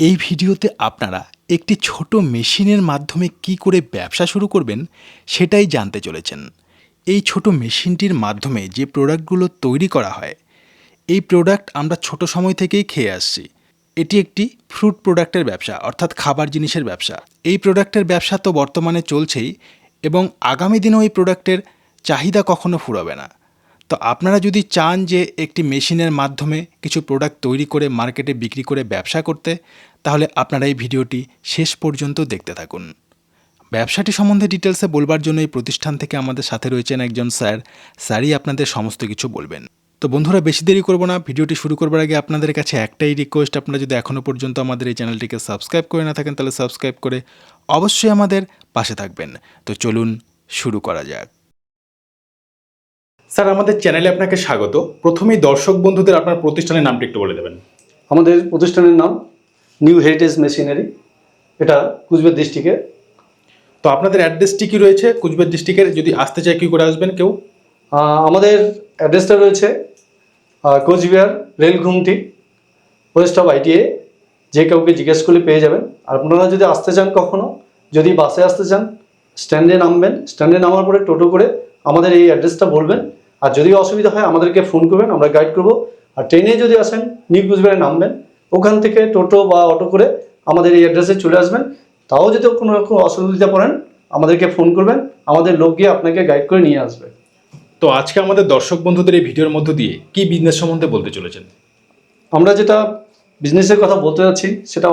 এই ভিডিওতে আপনারা একটি ছোট মেশিনের মাধ্যমে কি করে ব্যবসা শুরু করবেন সেটাই জানতে চলেছেন। এই ছোট মেশিনটির মাধ্যমে যে প্রোডাক্টগুলো তৈরি করা হয়, এই প্রোডাক্ট আমরা ছোট সময় থেকেই খেয়ে আসছি। এটি একটি ফ্রুট প্রোডাক্টের ব্যবসা, অর্থাৎ খাবার জিনিসের ব্যবসা। এই প্রোডাক্টের ব্যবসা তো বর্তমানে চলছেই এবং আগামী দিনেও এই প্রোডাক্টের চাহিদা কখনো ফুরাবে না। তো আপনারা যদি চান যে একটি মেশিনের মাধ্যমে কিছু প্রোডাক্ট তৈরি করে, মার্কেটে বিক্রি করে ব্যবসা করতে তাহলে আপনারা এই ভিডিওটি শেষ পর্যন্ত দেখতে থাকুন। ব্যবসাটি সম্বন্ধে ডিটেলসে বলবার জন্য এই প্রতিষ্ঠান থেকে আমাদের সাথে রয়েছেন একজন স্যার। স্যারই আপনাদের সমস্ত কিছু বলবেন। তো বন্ধুরা, বেশি দেরি করব না। ভিডিওটি শুরু করবার আগে আপনাদের কাছে একটাই রিকোয়েস্ট আপনারা যদি এখনও পর্যন্ত আমাদের এই চ্যানেলটিকে সাবস্ক্রাইব করে না থাকেন, তাহলে সাবস্ক্রাইব করে অবশ্যই আমাদের পাশে থাকবেন। তো চলুন শুরু করা যাক। স্যার, আমাদের চ্যানেলে আপনাকে স্বাগত। প্রথমেই দর্শক বন্ধুদের আপনার প্রতিষ্ঠানের নামটি একটু বলে দেবেন। আমাদের প্রতিষ্ঠানের নাম নিউ হেরিটেজ মেশিনারি এটা কুচবিহার ডিস্ট্রিক্টে তো আপনাদের অ্যাড্রেসটি কি রয়েছে? কুচবিহার ডিস্ট্রিক্টের যদি আসতে চায় কী করে আসবেন কেউ? আমাদের অ্যাড্রেসটা রয়েছে Coochbehar rail ঘুমটি west of ITA যে কাউকে জিজ্ঞেস করলে পেয়ে যাবেন। আর আপনারা যদি আসতে চান কখনো যদি বাসে আসতে চান স্ট্যান্ডে নামবেন। স্ট্যান্ডে নামার পরে টোটো করে আমাদের এই অ্যাড্রেসটা বলবেন। আর যদি অসুবিধা হয় আমাদেরকে ফোন করবেন আমরা গাইড করব। আর ট্রেনে যদি আসেন নিউ কুচবিহারে নামবেন। ওখান থেকে টোটো বা অটো করে আমাদের এই অ্যাড্রেসে চলে আসবেন। তাও যদি কোনো রকম অসুবিধা পড়েন আমাদেরকে ফোন করবেন আমাদের লোক গিয়ে আপনাকে গাইড করে নিয়ে আসবে। তো আজকে আমাদের দর্শক বন্ধুদের এই ভিডিওর মধ্য দিয়ে কি বিজনেস সম্বন্ধে বলতে চলেছেন? আমরা যেটা বিজনেসের কথা বলতে যাচ্ছি সেটা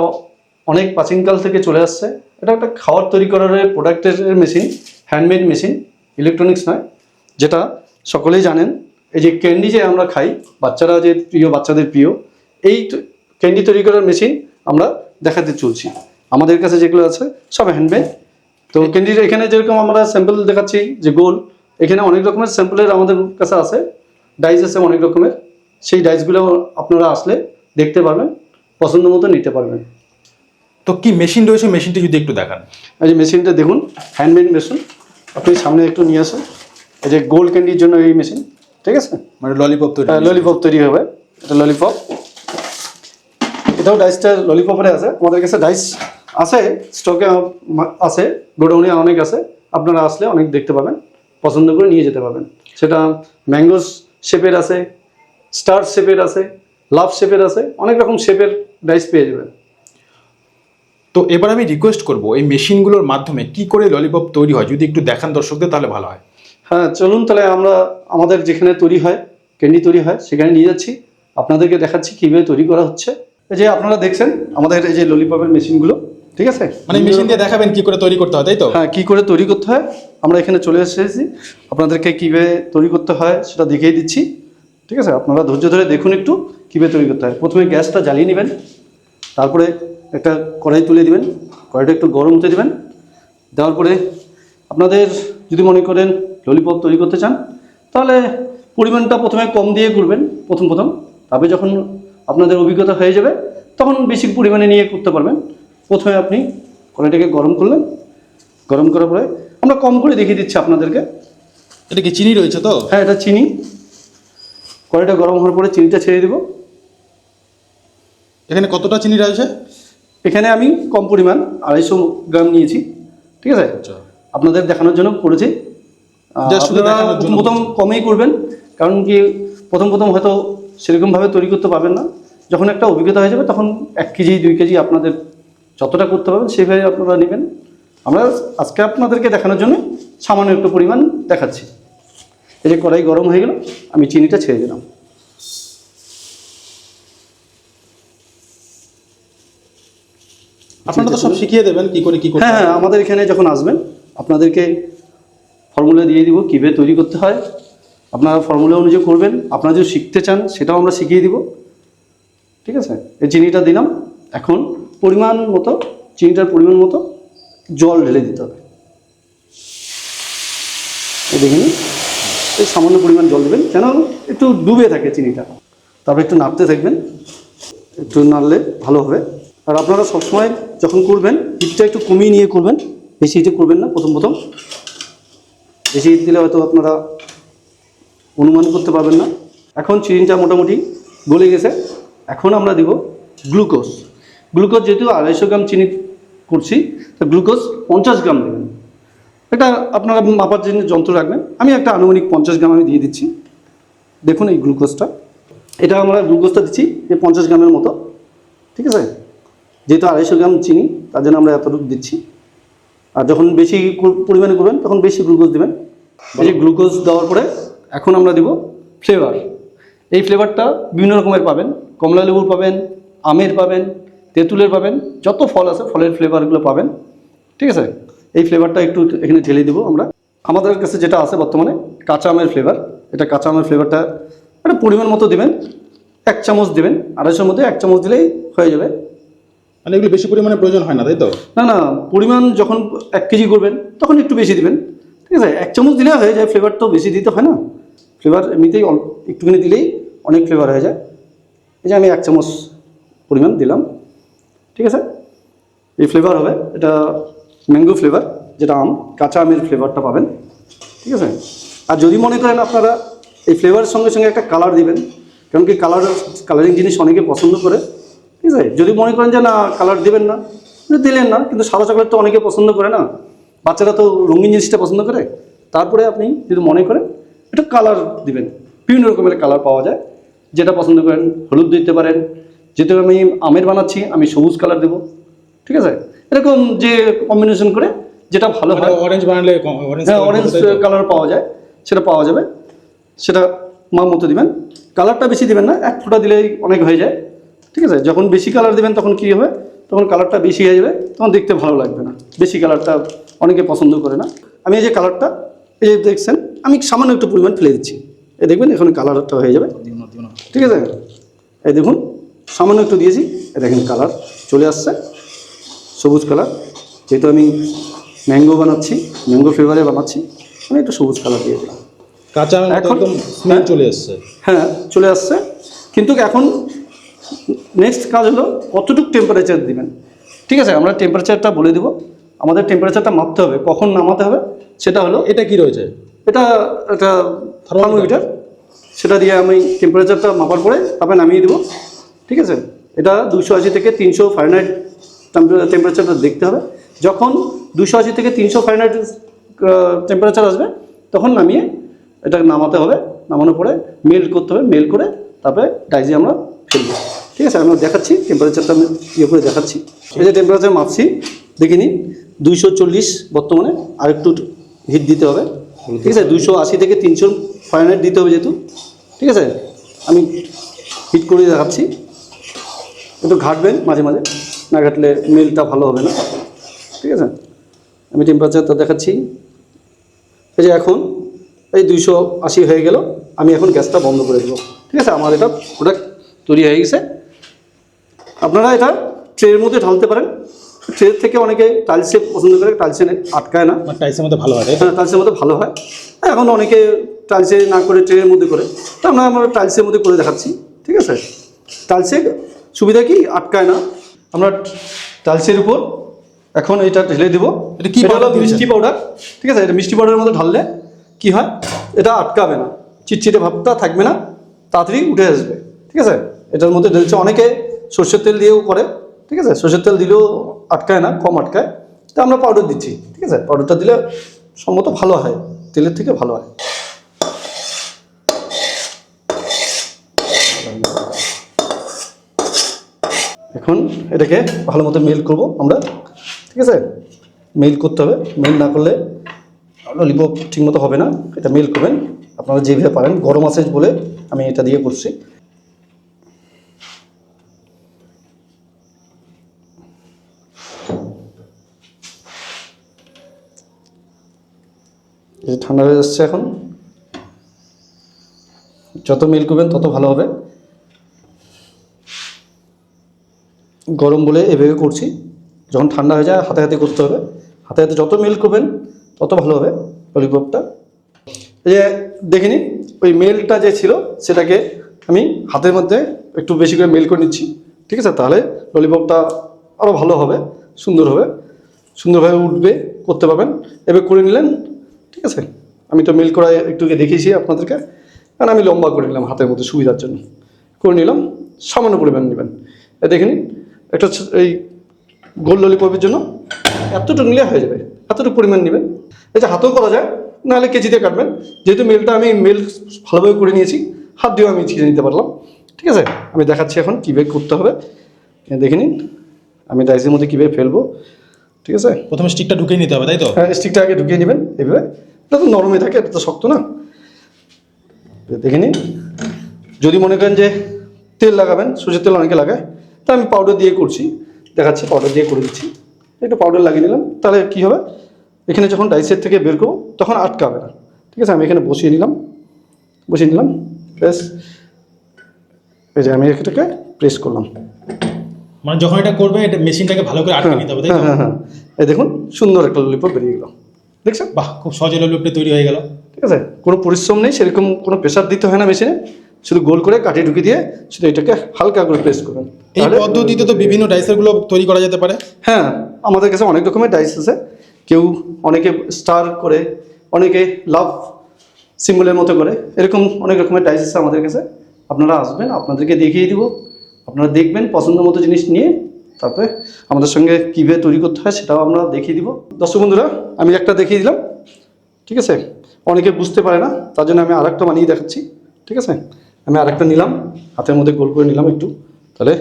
অনেক প্রাচীনকাল থেকে চলে আসছে। এটা একটা খাওয়ার তৈরি করার প্রোডাক্টের মেশিন হ্যান্ডমেড মেশিন ইলেকট্রনিক্স নয় যেটা সকলেই জানেন। এই যে ক্যান্ডি যে আমরা খাই বাচ্চারা যে প্রিয় বাচ্চাদের প্রিয় এই ক্যান্ডি তৈরি করার মেশিন আমরা দেখাতে চলছি। আমাদের কাছে যেগুলো আছে সব হ্যান্ডমেড তো ক্যান্ডির এখানে যেরকম আমরা স্যাম্পল দেখাচ্ছি যে গোল এখানে অনেক রকমের স্যাম্পলের আমাদের কাছে আছে। ডাইস আছে অনেক রকমের। সেই ডাইসগুলো আপনারা আসলে দেখতে পারবেন পছন্দ মতো নিতে পারবেন। তো কি মেশিন রয়েছে মেশিনটি যদি একটু দেখান। এই যে মেশিনটা দেখুন হ্যান্ডমেড মেশিন আপনি সামনে একটু নিয়ে আসুন। এই যে গোল্ড ক্যান্ডির জন্য এই মেশিন ঠিক আছে? মানে ললিপপ তৈরি ললিপপ তৈরি হবে। এটা ললিপপ এটাও ডাইসটা ললিপপের আছে। আমাদের কাছে ডাইস আছে স্টকে আছে গোডাউনে অনেক আছে। আপনারা আসলে অনেক দেখতে পাবেন পছন্দ করে নিয়ে যেতে পারবেন। সেটা ম্যাঙ্গো শেপের আছে স্টার শেপের আছে লাভ শেপের আছে অনেক রকম শেপের ডাইস পেয়ে যাবেন। তো এবার আমি রিকোয়েস্ট করব এই মেশিনগুলোর মাধ্যমে কি করে ললিপপ তৈরি হয়? যদি একটু দেখান দর্শকদের তাহলে ভালো হয়। হ্যাঁ চলুন তাহলে আমরা আমাদের যেখানে তৈরি হয় ক্যান্ডি তৈরি হয় সেখানে নিয়ে যাচ্ছি। আপনাদেরকে দেখাচ্ছি কীভাবে তৈরি করা হচ্ছে। এই যে আপনারা দেখছেন আমাদের এই যে ললিপপের মেশিনগুলো ঠিক আছে? মানে মেশিন দিয়ে দেখাবেন কি করে তৈরি করতে হয় তাই তো? হ্যাঁ কী করে তৈরি করতে হয় আমরা এখানে চলে এসেছি। আপনাদেরকে কীভাবে তৈরি করতে হয় সেটা দেখিয়ে দিচ্ছি ঠিক আছে? আপনারা ধৈর্য ধরে দেখুন একটু কীভাবে তৈরি করতে হয়। প্রথমে গ্যাসটা জ্বালিয়ে নেবেন তারপরে একটা কড়াই তুলে দিবেন কড়াইটা একটু গরম হতে দেবেন। দেওয়ার পরে আপনাদের যদি মনে করেন ললিপপ তৈরি করতে চান তাহলে পরিমাণটা প্রথমে কম দিয়ে করবেন প্রথম প্রথম। তবে যখন আপনাদের অভিজ্ঞতা হয়ে যাবে তখন বেশি পরিমাণে নিয়ে করতে পারবেন। প্রথমে আপনি কড়াইটাকে গরম করলেন। গরম করার পরে আমরা কম করে দেখিয়ে দিচ্ছি আপনাদেরকে। এটা কি চিনি রয়েছে তো? হ্যাঁ এটা চিনি। কড়াইটা গরম হওয়ার পরে চিনিটা ছেড়ে দেবো। এখানে কতটা চিনি রয়েছে? এখানে আমি কম পরিমাণ আড়াইশো গ্রাম নিয়েছি। ঠিক আছে? আচ্ছা। আপনাদের দেখানোর জন্য করেছি। প্রথম কমেই করবেন। কারণ কি প্রথম প্রথম হয়তো সেরকমভাবে তৈরি করতে পারবেন না। যখন একটা অভিজ্ঞতা হয়ে যাবে তখন এক কেজি দুই কেজি আপনাদের যতটা করতে পারবেন সেইভাবে আপনারা নেবেন। আমরা আজকে আপনাদেরকে দেখানোর জন্য সামান্য একটু পরিমাণ দেখাচ্ছি। এই যে কড়াই গরম হয়ে গেল আমি চিনিটা ছেড়ে দিলাম। আপনারা তো সব শিখিয়ে দেবেন কি করে কি করতে হ্যাঁ হ্যাঁ। আমাদের এখানে যখন আসবেন আপনাদেরকে ফর্মুলা দিয়ে দিব কীভাবে তৈরি করতে হয়। আপনারা ফর্মুলা অনুযায়ী করবেন। আপনারা যদি শিখতে চান, সেটাও আমরা শিখিয়ে দিব। ঠিক আছে? এই চিনিটা দিলাম। এখন পরিমাণ মতো, চিনিটার পরিমাণ মতো জল ঢেলে দিতে হবে। দেখে এই সামান্য পরিমাণ জল দেবেন কেন একটু ডুবে থাকে চিনিটা। তারপর একটু নাড়তে থাকবেন। একটু নাড়লে ভালো হবে। আর আপনারা সবসময় যখন করবেন, হিটটা একটু কমিয়ে নিয়ে করবেন। বেশি হিটে করবেন না, প্রথম প্রথম। বেশি হিট দিলে হয়তো আপনারা অনুমান করতে পারবেন না। এখন চিনিটা মোটামুটি গলে গেছে। এখন আমরা দিব গ্লুকোজ। গ্লুকোজ যেহেতু আড়াইশো গ্রাম চিনি করছি, তো গ্লুকোজ পঞ্চাশ গ্রাম দেবেন এটা আপনারা মাপার জন্য যন্ত্র রাখবেন। আমি একটা আনুমানিক পঞ্চাশ গ্রাম আমি দিয়ে দিচ্ছি। দেখুন এই গ্লুকোজটা। এটা আমরা গ্লুকোজটা দিচ্ছি এই পঞ্চাশ গ্রামের মতো। ঠিক আছে? যেহেতু আড়াইশো গ্রাম চিনি, তার জন্য আমরা এতটুকু দিচ্ছি। আর যখন বেশি পরিমাণে করবেন, তখন বেশি গ্লুকোজ দেবেন। যে গ্লুকোজ দেওয়ার পরে এখন আমরা দেব ফ্লেভার এই ফ্লেভারটা বিভিন্ন রকমের পাবেন। কমলা লেবুর পাবেন আমের পাবেন তেঁতুলের পাবেন যত ফল আছে ফলের ফ্লেভারগুলো পাবেন। ঠিক আছে? এই ফ্লেভারটা একটু এখানে ঢেলে দেবো আমরা। আমাদের কাছে যেটা আছে বর্তমানে কাঁচা আমের ফ্লেভার এটা কাঁচা আমের ফ্লেভারটা একটা পরিমাণ মতো দেবেন এক চামচ দেবেন আড়াইশোর মধ্যে এক চামচ দিলেই হয়ে যাবে। মানে এগুলো বেশি পরিমাণে প্রয়োজন হয় না তাই তো? না না পরিমাণ যখন এক কেজি করবেন তখন একটু বেশি দিবেন। ঠিক আছে? এক চামচ দিলে হয়ে যায় ফ্লেভার তো বেশি দিতে হয় না। ফ্লেভার এমনিতেই একটুখানি দিলেই অনেক ফ্লেভার হয়ে যায়। এই যে আমি এক চামচ পরিমাণ দিলাম, ঠিক আছে? এই ফ্লেভার হবে, এটা ম্যাঙ্গো ফ্লেভার যেটা আম, কাঁচা আমের ফ্লেভারটা পাবেন, ঠিক আছে? আর যদি মনে করেন আপনারা এই ফ্লেভারের সঙ্গে সঙ্গে একটা কালার দিবেন, কারণ কি কালার কালারিং জিনিস অনেকে পছন্দ করে, ঠিক আছে? যদি মনে করেন যে না কালার দিবেন না দিলেন না, কিন্তু সাদা চকলেট তো অনেকে পছন্দ করে না, বাচ্চারা তো রঙিন জিনিসটা পছন্দ করে, তারপরে আপনি যদি মনে করেন একটা কালার দিবেন। বিভিন্ন রকমের কালার পাওয়া যায়। যেটা পছন্দ করেন হলুদ দিতে পারেন। যেহেতু আমি আমের বানাচ্ছি আমি সবুজ কালার দেবো। ঠিক আছে? এরকম যে কম্বিনেশন করে যেটা ভালো হয়। অরেঞ্জ বানালে হ্যাঁ অরেঞ্জ কালার পাওয়া যায়। সেটা পাওয়া যাবে। সেটা মা মতো দিবেন। কালারটা বেশি দিবেন না এক ফোঁটা দিলেই অনেক হয়ে যায়। ঠিক আছে? যখন বেশি কালার দিবেন তখন কী হবে? তখন কালারটা বেশি হয়ে যাবে তখন দেখতে ভালো লাগবে না। বেশি কালারটা অনেকে পছন্দ করে না। আমি এই যে কালারটা এই যে দেখছেন আমি সামান্য একটু পরিমাণ ফেলে দিচ্ছি। এই দেখবেন এখানে কালারটা হয়ে যাবে। ঠিক আছে? এই দেখুন সামান্য একটু দিয়েছি। এই দেখেন কালার চলে আসছে সবুজ কালার যেহেতু আমি ম্যাঙ্গো বানাচ্ছি ম্যাঙ্গো ফ্লেভারে বানাচ্ছি আমি একটু সবুজ কালার দিয়ে দিলাম। কাঁচা এখন- একদম স্মেল চলে এসছে হ্যাঁ চলে আসছে। কিন্তু এখন নেক্সট কাজ হলো কতটুকু টেম্পারেচার দিবেন। ঠিক আছে? আমরা টেম্পারেচারটা বলে দিব। আমাদের টেম্পারেচারটা মাপতে হবে। কখন নামাতে হবে? সেটা হলো এটা কি রয়েছে? এটা একটা থার্মোমিটার সেটা দিয়ে আমি টেম্পারেচারটা মাপার পরে তারপরে নামিয়ে দেবো। ঠিক আছে? এটা দুশো আশি থেকে তিনশো ফারেনহাইট টেম্পারেচারটা দেখতে হবে। যখন দুশো আশি থেকে তিনশো ফারেনহাইট টেম্পারেচার আসবে তখন নামিয়ে এটা নামাতে হবে। নামানোর পরে মেল করতে হবে। মেল করে তারপরে ডাইজে আমরা ফেলব। ঠিক আছে? আমরা দেখাচ্ছি টেম্পারেচারটা আমি ইয়ে করে দেখাচ্ছি। এই যে টেম্পারেচার মাপছি দেখিনি দুইশো চল্লিশ বর্তমানে আর একটু হিট দিতে হবে। ঠিক আছে? দুশো আশি থেকে তিনশো ফারেনহাইট দিতে হবে যেহেতু। ঠিক আছে? আমি হিট করে দেখাচ্ছি। একটু ঘাটবেন মাঝে মাঝে, না ঘাটলে মেলটা ভালো হবে না। ঠিক আছে? আমি টেম্পারেচারটা দেখাচ্ছি। এই যে এখন, এই দুইশো আশি হয়ে গেল, আমি এখন গ্যাসটা বন্ধ করে দেবো। ঠিক আছে? আমার এটা প্রোডাক্ট তৈরি হয়ে গেছে। আপনারা এটা ট্রের মধ্যে ঢালতে পারেন। ট্রে থেকে অনেকে টাইলসে পছন্দ করে টাইলসে আটকায় না। টাইলসের মধ্যে ভালো হয় হ্যাঁ টাইলসের মধ্যে ভালো হয়। এখন অনেকে টাইলসে না করে ট্রেনের মধ্যে করে। তো আমরা আমরা টাইলসের মধ্যে করে দেখাচ্ছি ঠিক আছে? টাইলসে সুবিধা কি? আটকায় না। আমরা টাইলসের উপর এখন এটা ঢেলে দেবো। এটা কি powder মিষ্টি পাউডার ঠিক আছে? এটা মিষ্টি পাউডারের মধ্যে ঢাললে কি হয়? এটা আটকাবে না। চিটচিটে ভাবটা থাকবে না। তাড়াতাড়ি উঠে আসবে ঠিক আছে? এটার মধ্যে ঢেলছে অনেকে সর্ষের তেল দিয়েও করে ঠিক আছে? সর্ষের তেল দিলেও আটকায় না, কম আটকায়, তা আমরা পাউডার দিচ্ছি, ঠিক আছে? পাউডারটা দিলে সম্মত ভালো হয়, তেলের থেকে ভালো হয়। এখন এটাকে ভালো মতো মেল করব আমরা, ঠিক আছে? মেল করতে হবে মেল না করলে ললিপপ ঠিকমতো হবে না, এটা মেল করবেন। আপনারা যেভাবে পারেন, গরম আছে বলে আমি এটা দিয়ে করছি। ঠান্ডা হয়ে যাচ্ছে এখন। যত মেল করবেন তত ভালো হবে। গরম বলে এভাবে করছি। যখন ঠান্ডা হয়ে যায়, হাতে হাতে করতে হবে। হাতে হাতে যত মেল করবেন তত ভালো হবে ললিপপটা এই যে দেখিনি ওই মেলটা যে ছিল, সেটাকে আমি হাতের মধ্যে একটু বেশি করে মেল করে নিচ্ছি। ঠিক আছে? তাহলে ললিপপটা আরও ভালো হবে, সুন্দর হবে। সুন্দরভাবে উঠবে, করতে পারবেন। এবার করে নিলেন ঠিক আছে? আমি তো মেল করা একটু দেখিয়েছি আপনাদেরকে। কারণ আমি লম্বা করে নিলাম হাতের মধ্যে সুবিধার জন্য। করে নিলাম, সামান্য পরিমাণ নেবেন। দেখে নিন, একটা ছ- এই গোল ললিপপের জন্য এতটুকু নিলে হয়ে যাবে। এতটুকু পরিমাণ নেবেন। এটা হাতেও করা যায়, নাহলে কেজি দিয়ে কাটবেন। যেহেতু মেলটা আমি মেল ভালোভাবে করে নিয়েছি, হাত দিয়েও আমি ছিঁড়ে নিতে পারলাম। ঠিক আছে? আমি দেখাচ্ছি এখন কীভাবে করতে হবে। দেখে নিন, আমি ডাইসের মধ্যে কীভাবে ফেলব। ঠিক আছে? প্রথমে স্টিকটা ঢুকিয়ে নিতে হবে তাই তো? হ্যাঁ স্টিকটা আগে ঢুকিয়ে নেবেন এভাবে এটা তো নরমই থাকে এটা তো শক্ত না। দেখে নিন। যদি মনে করেন যে তেল লাগাবেন সূর্যের তেল অনেকে লাগায় তা আমি পাউডার দিয়ে করছি। দেখাচ্ছি পাউডার দিয়ে করে দিচ্ছি। একটু পাউডার লাগিয়ে নিলাম তাহলে কি হবে? এখানে যখন ডাইসের থেকে বের করব তখন আটকাবে না। ঠিক আছে আমি এখানে বসিয়ে নিলাম। বসিয়ে নিলাম প্রেস এই যে আমি এটাকে প্রেস করলাম। মানে যখন এটা করবে এটা মেশিনটাকে ভালো করে আটকে নিতে হবে তাই হ্যাঁ হ্যাঁ হ্যাঁ। এই দেখুন সুন্দর একটা ললিপপ বেরিয়ে গেল। দেখছেন? বাহ খুব সহজে ললিপপটা তৈরি হয়ে গেল। ঠিক আছে? কোনো পরিশ্রম নেই সেরকম কোনো প্রেশার দিতে হয় না মেশিনে শুধু গোল করে কাটিয়ে ঢুকিয়ে দিয়ে শুধু এটাকে হালকা করে প্রেস করবেন। এই পদ্ধতিতে তো বিভিন্ন ডাইসেরগুলো তৈরি করা যেতে পারে। হ্যাঁ আমাদের কাছে অনেক রকমের ডাইস আছে। কেউ অনেকে স্টার করে অনেকে লাভ সিম্বলের মতো করে। এরকম অনেক রকমের ডাইস আছে আমাদের কাছে। আপনারা আসবেন আপনাদেরকে দেখিয়ে দিব। আপনারা দেখবেন পছন্দ মতো জিনিস নিয়ে, তারপরে আমাদের সঙ্গে কীভাবে তৈরি করতে হয় সেটাও আমরা দেখিয়ে দিব। দর্শক বন্ধুরা, আমি একটা দেখিয়ে দিলাম, ঠিক আছে? অনেকে বুঝতে পারে না, তার জন্য আমি আরেকটা বানিয়ে দেখাচ্ছি, ঠিক আছে? আমি আরেকটা নিলাম, হাতের মধ্যে গোল করে নিলাম একটু, তাহলে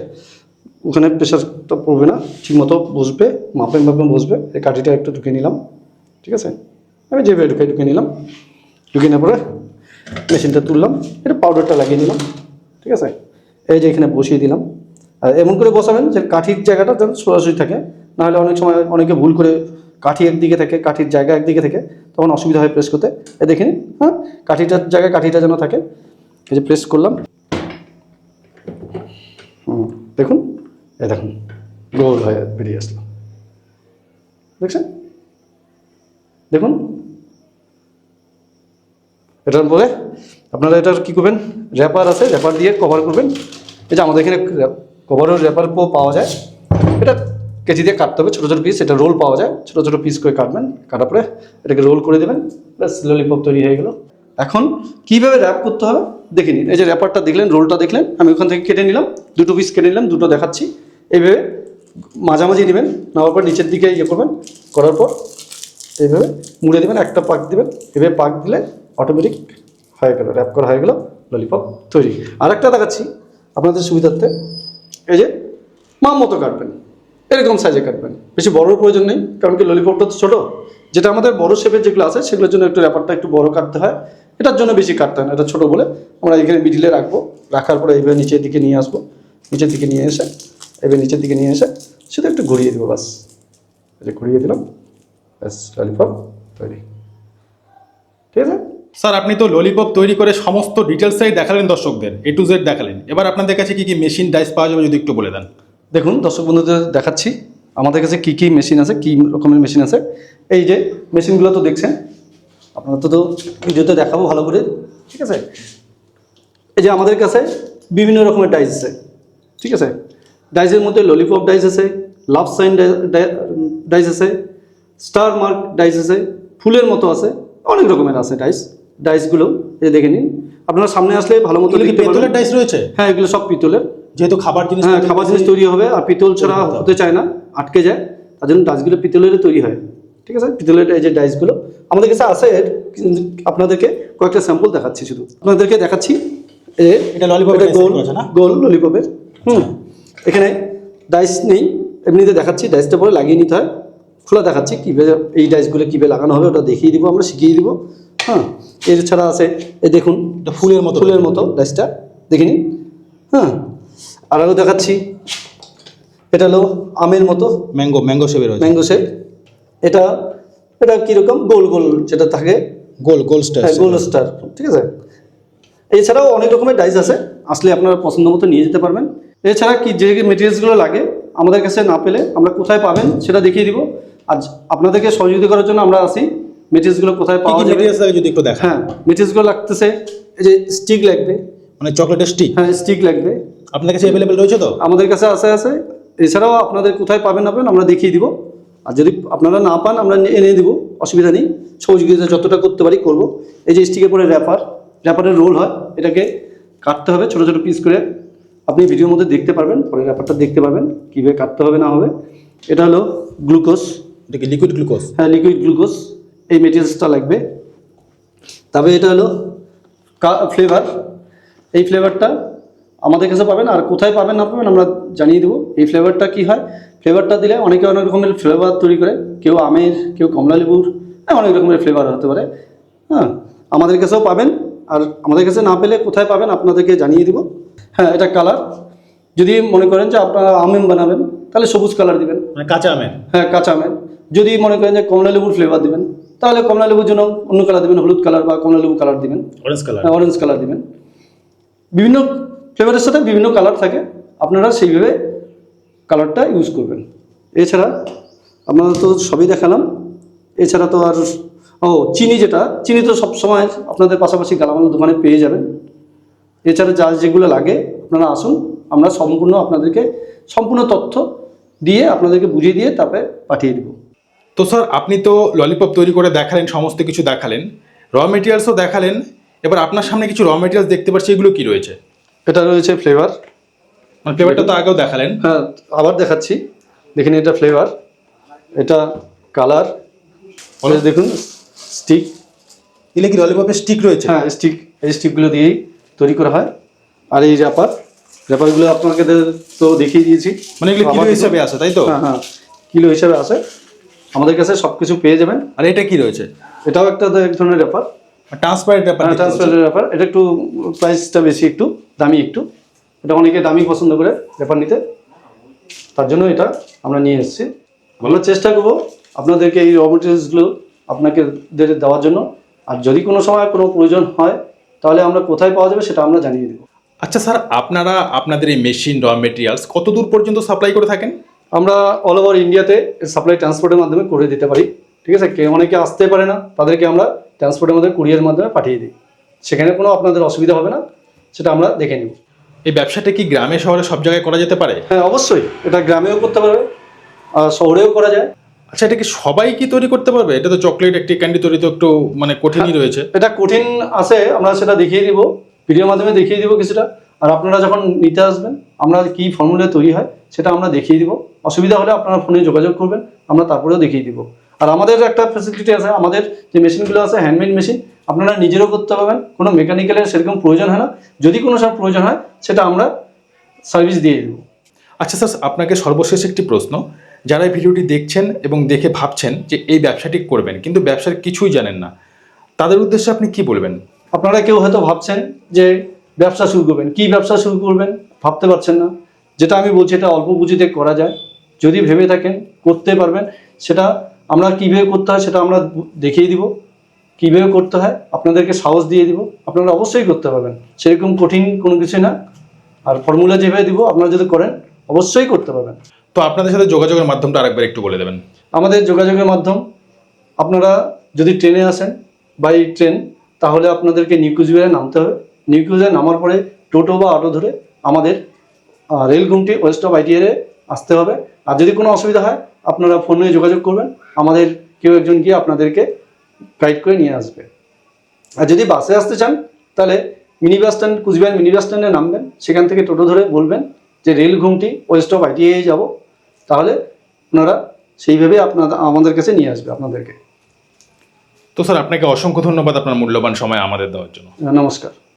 ওখানে প্রেশারটা পড়বে না, ঠিকমতো বসবে, মাপে মাপে বসবে, এই কাঠিটা একটু ঢুকে নিলাম, ঠিক আছে? আমি যেভাবে ঢুকে ঢুকে নিলাম ঢুকে নেওয়ার পরে মেশিনটা তুললাম এটা পাউডারটা লাগিয়ে নিলাম, ঠিক আছে? এই যে এখানে বসিয়ে দিলাম। আর এমন করে বসাবেন যে কাঠির জায়গাটা যেন সরাসরি থাকে। নাহলে অনেক সময় অনেকে ভুল করে কাঠি একদিকে থাকে, কাঠির জায়গা একদিকে থাকে, তখন অসুবিধা হয় প্রেস করতে। এ দেখে নিন হ্যাঁ কাঠিটার জায়গায় কাঠিটা যেন থাকে। এই যে প্রেস করলাম। হুম, দেখুন এ দেখুন, গোল হয়ে বেরিয়ে আসলো। দেখছেন? দেখুন এটার পরে আপনারা এটার কী করবেন? র্যাপার আছে র্যাপার দিয়ে কভার করবেন। এই যে আমাদের এখানে কভারের র্যাপার পাওয়া যায়। এটা কেজি দিয়ে কাটতে হবে, ছোটো ছোটো পিস এটা রোল পাওয়া যায়। ছোটো ছোটো পিস করে কাটবেন, কাটার পরে এটাকে রোল করে দেবেন। ব্যাস ললিপপ তৈরি হয়ে গেল। এখন কীভাবে র্যাপ করতে হবে? দেখে নিন। এই যে র্যাপারটা দেখলেন রোলটা দেখলেন, আমি ওখান থেকে কেটে নিলাম, দুটো পিস কেটে নিলাম, দুটো দেখাচ্ছি। এইভাবে মাঝামাঝি নেবেন, নেওয়ার পর নিচের দিকে ইয়ে করবেন, করার পর এইভাবে মুড়ে দেবেন, একটা পাক দেবেন। এভাবে পাক দিলে অটোমেটিক হয়ে গেল র্যাপ করা হয়ে গেল ললিপপ তৈরি। আর একটা দেখাচ্ছি আপনাদের সুবিধার্থে। এই যে মা মতো কাটবেন, এরকম সাইজে কাটবেন। বেশি বড়োর প্রয়োজন নেই, কারণ কি ললিপপটা তো ছোটো। যেটা আমাদের বড় শেপের যেগুলো আছে, সেগুলোর জন্য একটু র্যাপারটা একটু বড় কাটতে হয়। এটার জন্য বেশি কাটতে হয় না, এটা ছোটো বলে আমরা এখানে মিডিলে রাখব। রাখার পরে এইভাবে নিচের দিকে নিয়ে আসব। নিচের দিকে নিয়ে এসে এবার নিচের দিকে নিয়ে এসে শুধু একটু ঘুরিয়ে দেবো বাস যে ঘুরিয়ে দিলাম, ব্যাস ললিপপ তৈরি। ঠিক আছে? স্যার, আপনি তো ললিপপ তৈরি করে সমস্ত ডিটেলসটাই দেখালেন দর্শকদের এ টু জেড দেখালেন। এবার আপনাদের কাছে কি কি মেশিন ডাইস পাওয়া যাবে যদি একটু বলে দেন? দেখুন, দর্শক বন্ধুদের দেখাচ্ছি। আমাদের কাছে কী কী মেশিন আছে, কী রকমের মেশিন আছে? এই যে মেশিনগুলো তো দেখছেন, আপনারা তো তো ভিডিওতে দেখাবো ভালো করে, ঠিক আছে? এই যে আমাদের কাছে বিভিন্ন রকমের ডাইস আছে, ঠিক আছে? ডাইসের মধ্যে ললিপপ ডাইস আছে লাভ সাইন ডাইস আছে স্টার মার্ক ডাইস আছে, ফুলের মতো আছে, অনেক রকমের আছে ডাইস ডাইসগুলো এই যে দেখে নিন। আপনারা সামনে আসলে ভালো মতো দেখতে ডাইস রয়েছে? হ্যাঁ এগুলো সব পিতলের। যেহেতু খাবার জিনিস হ্যাঁ খাবার জিনিস তৈরি হবে আর পিতল ছাড়া হতে চায় না আটকে যায়। তার জন্য ডাইসগুলো পিতলের তৈরি হয়। ঠিক আছে? পিতলের এই যে ডাইসগুলো আমাদের কাছে আছে আপনাদেরকে কয়েকটা স্যাম্পল দেখাচ্ছি শুধু। আপনাদেরকে দেখাচ্ছি এটা এটা গোল? গোল ললিপপের হুম। এখানে ডাইস নেই এমনিতে দেখাচ্ছি। ডাইসটা পরে লাগিয়ে নিতে হয়। খোলা দেখাচ্ছি কীভাবে এই ডাইসগুলো কীভাবে লাগানো হবে ওটা দেখিয়ে দিব আমরা শিখিয়ে দিব। হ্যাঁ এর ছাড়া আছে এই দেখুন এটা ফুলের মতো ফুলের মতো ডাইসটা দেখে নিন। হ্যাঁ আর আরও দেখাচ্ছি। এটা হলো আমের মতো ম্যাঙ্গো ম্যাঙ্গো শেপে রয়েছে ম্যাঙ্গো শেপ। এটা এটা কীরকম? গোল গোল যেটা থাকে। গোল গোল স্টার হ্যাঁ গোল স্টার ঠিক আছে? এছাড়াও অনেক রকমের ডাইস আছে। আসলে আপনারা পছন্দ মতো নিয়ে যেতে পারবেন। এছাড়া কি যে মেটেরিয়ালসগুলো লাগে আমাদের কাছে না পেলে আমরা কোথায় পাবেন সেটা দেখিয়ে দিব। আজ আপনাদেরকে সহযোগিতা করার জন্য আমরা আসি। মেটেরিয়ালসগুলো কোথায় পাওয়া যাবে? মেটেরিয়ালস লাগে যদি একটু দেখা হ্যাঁ মেটেরিয়ালসগুলো লাগতেছে এই যে স্টিক লাগবে। মানে চকলেটের স্টিক হ্যাঁ স্টিক লাগবে। আপনার কাছে অ্যাভেলেবেল রয়েছে তো? আমাদের কাছে আছে আছে। এছাড়াও আপনাদের কোথায় পাবেন পাবেন আমরা দেখিয়ে দিব। আর যদি আপনারা না পান আমরা এনে দিব অসুবিধা নেই। সহযোগিতা যতটা করতে পারি করব। এই যে স্টিকের পরে র্যাপার র্যাপারের রোল হয়। এটাকে কাটতে হবে ছোটো ছোটো পিস করে। আপনি ভিডিওর মধ্যে দেখতে পারবেন পরের ব্যাপারটা দেখতে পারবেন কীভাবে কাটতে হবে না হবে। এটা হলো গ্লুকোজ এটাকে লিকুইড গ্লুকোজ হ্যাঁ লিকুইড গ্লুকোজ এই মেটেরিয়ালসটা লাগবে। তবে এটা হলো ফ্লেভার এই ফ্লেভারটা আমাদের কাছে পাবেন আর কোথায় পাবেন না পাবেন আমরা জানিয়ে দেবো। এই ফ্লেভারটা কি হয়? ফ্লেভারটা দিলে অনেকে অনেক রকমের ফ্লেভার তৈরি করে। কেউ আমের কেউ কমলা লেবুর হ্যাঁ অনেক রকমের ফ্লেভার হতে পারে। হ্যাঁ আমাদের কাছেও পাবেন আর আমাদের কাছে না পেলে কোথায় পাবেন আপনাদেরকে জানিয়ে দিব। হ্যাঁ এটা কালার যদি মনে করেন যে আপনারা আমেম বানাবেন তাহলে সবুজ কালার দিবেন। মানে কাঁচা আমের। হ্যাঁ কাঁচা আমের। যদি মনে করেন যে কমলা লেবুর ফ্লেভার দিবেন তাহলে কমলা লেবুর জন্য অন্য কালার দিবেন হলুদ কালার বা কমলা লেবু কালার দিবেন। অরেঞ্জ কালার অরেঞ্জ কালার দিবেন। বিভিন্ন ফ্লেভারের সাথে বিভিন্ন কালার থাকে। আপনারা সেইভাবে কালারটা ইউজ করবেন। এছাড়া আপনারা তো সবই দেখালাম। এছাড়া তো আর ও চিনি যেটা চিনি তো সব সময় আপনাদের পাশাপাশি গালামাল দোকানে পেয়ে যাবেন। এছাড়া যা যেগুলো লাগে আপনারা আসুন আমরা সম্পূর্ণ আপনাদেরকে সম্পূর্ণ তথ্য দিয়ে আপনাদেরকে বুঝিয়ে দিয়ে তারপরে পাঠিয়ে দেবো। তো স্যার আপনি তো ললিপপ তৈরি করে দেখালেন সমস্ত কিছু দেখালেন র মেটেরিয়ালসও দেখালেন এবার আপনার সামনে কিছু র মেটেরিয়ালস দেখতে পাচ্ছি এগুলো কি রয়েছে? এটা রয়েছে ফ্লেভার মানে ফ্লেভারটা তো আগেও দেখালেন। হ্যাঁ আবার দেখাচ্ছি। দেখেন এটা ফ্লেভার এটা কালার দেখুন স্টিক এগুলো কি ললিপপের স্টিক রয়েছে? হ্যাঁ স্টিক এই স্টিকগুলো দিয়েই তৈরি করা হয়। আর এই র্যাপার র্যাপারগুলো আপনাকে তো দেখিয়ে দিয়েছি। মানে এগুলো কিলো হিসাবে আছে তাই তো? হ্যাঁ হ্যাঁ। কিলো হিসাবে আছে। আমাদের কাছে সব কিছু পেয়ে যাবেন। আর এটা কি রয়েছে? এটাও একটা এক ধরনের র্যাপার ট্রান্সপারেন্ট ব্যাপার। ট্রান্সপারেন্ট র্যাপার এটা একটু প্রাইসটা বেশি একটু দামি একটু। এটা অনেকে দামি পছন্দ করে র্যাপার নিতে। তার জন্য এটা আমরা নিয়ে এসেছি। আমরা চেষ্টা করব আপনাদেরকে এই র মেটেরিয়ালসগুলো আপনাকে দেওয়ার জন্য। আর যদি কোনো সময় কোনো প্রয়োজন হয় তাহলে আমরা কোথায় পাওয়া যাবে সেটা আমরা জানিয়ে দেবো। আচ্ছা স্যার আপনারা আপনাদের এই মেশিন র মেটেরিয়ালস কত দূর পর্যন্ত সাপ্লাই করে থাকেন? আমরা অল ওভার ইন্ডিয়াতে সাপ্লাই ট্রান্সপোর্টের মাধ্যমে করে দিতে পারি ঠিক আছে? কেউ অনেকে আসতে পারে না তাদেরকে আমরা ট্রান্সপোর্টের মাধ্যমে কুরিয়ার মাধ্যমে পাঠিয়ে দিই। সেখানে কোনো আপনাদের অসুবিধা হবে না সেটা আমরা দেখে নিব। এই ব্যবসাটা কি গ্রামে শহরে সব জায়গায় করা যেতে পারে? হ্যাঁ অবশ্যই। এটা গ্রামেও করতে পারবে আর শহরেও করা যায়। আচ্ছা এটা কি সবাই কি তৈরি করতে পারবে? এটা তো চকলেট একটি ক্যান্ডি তৈরি তো একটু মানে কঠিনই রয়েছে। এটা কঠিন আছে আমরা সেটা দেখিয়ে দিব। ভিডিওর মাধ্যমে দেখিয়ে দিব কিছুটা। আর আপনারা যখন নিতে আসবেন আমরা কি ফর্মুলা তৈরি হয় সেটা আমরা দেখিয়ে দিব। অসুবিধা হলে আপনারা ফোনে যোগাযোগ করবেন আমরা তারপরেও দেখিয়ে দিব। আর আমাদের একটা ফেসিলিটি আছে আমাদের যে মেশিনগুলো আছে হ্যান্ডমেড মেশিন আপনারা নিজেরও করতে পারবেন কোনো মেকানিক্যালের সেরকম প্রয়োজন হয় না। যদি কোনো সব প্রয়োজন হয় সেটা আমরা সার্ভিস দিয়ে দেবো। আচ্ছা স্যার আপনাকে সর্বশেষ একটি প্রশ্ন। যারা এই ভিডিওটি দেখছেন এবং দেখে ভাবছেন যে এই ব্যবসাটি করবেন কিন্তু ব্যবসার কিছুই জানেন না তাদের উদ্দেশ্যে আপনি কি বলবেন? আপনারা কেউ হয়তো ভাবছেন যে ব্যবসা শুরু করবেন। কি ব্যবসা শুরু করবেন? ভাবতে পারছেন না। যেটা আমি বলছি এটা অল্প পুঁজিতে করা যায়। যদি ভেবে থাকেন করতে পারবেন। সেটা আমরা কীভাবে করতে হয় সেটা আমরা দেখিয়ে দিব। কীভাবে করতে হয় আপনাদেরকে সাহস দিয়ে দিব। আপনারা অবশ্যই করতে পারবেন। সেরকম কঠিন কোনো কিছু না। আর ফর্মুলা যেভাবে দিব আপনারা যদি করেন অবশ্যই করতে পারবেন। তো আপনাদের সাথে যোগাযোগের মাধ্যমটা আরেকবার একটু বলে দেবেন। আমাদের যোগাযোগের মাধ্যম আপনারা যদি ট্রেনে আসেন বাই ট্রেন তাহলে আপনাদেরকে নিউ কুচবিহারে নামতে হবে। নিউ কুচবিহারে নামার পরে টোটো বা অটো ধরে আমাদের রেলগুমটি ওয়েস্ট অফ আইটিআরে আসতে হবে। আর যদি কোনো অসুবিধা হয় আপনারা ফোনে যোগাযোগ করবেন। আমাদের কেউ একজন গিয়ে আপনাদেরকে গাইড করে নিয়ে আসবে। আর যদি বাসে আসতে চান তাহলে mini bus stand Cooch Behar mini bus স্ট্যান্ডে নামবেন। সেখান থেকে টোটো ধরে বলবেন যে Rail Ghumti west of ITI যাব। তাহলে আপনারা সেইভাবে আপনাদের আমাদের কাছে নিয়ে আসবে আপনাদেরকে। তো স্যার আপনাকে অসংখ্য ধন্যবাদ আপনার মূল্যবান সময় আমাদের দেওয়ার জন্য। নমস্কার।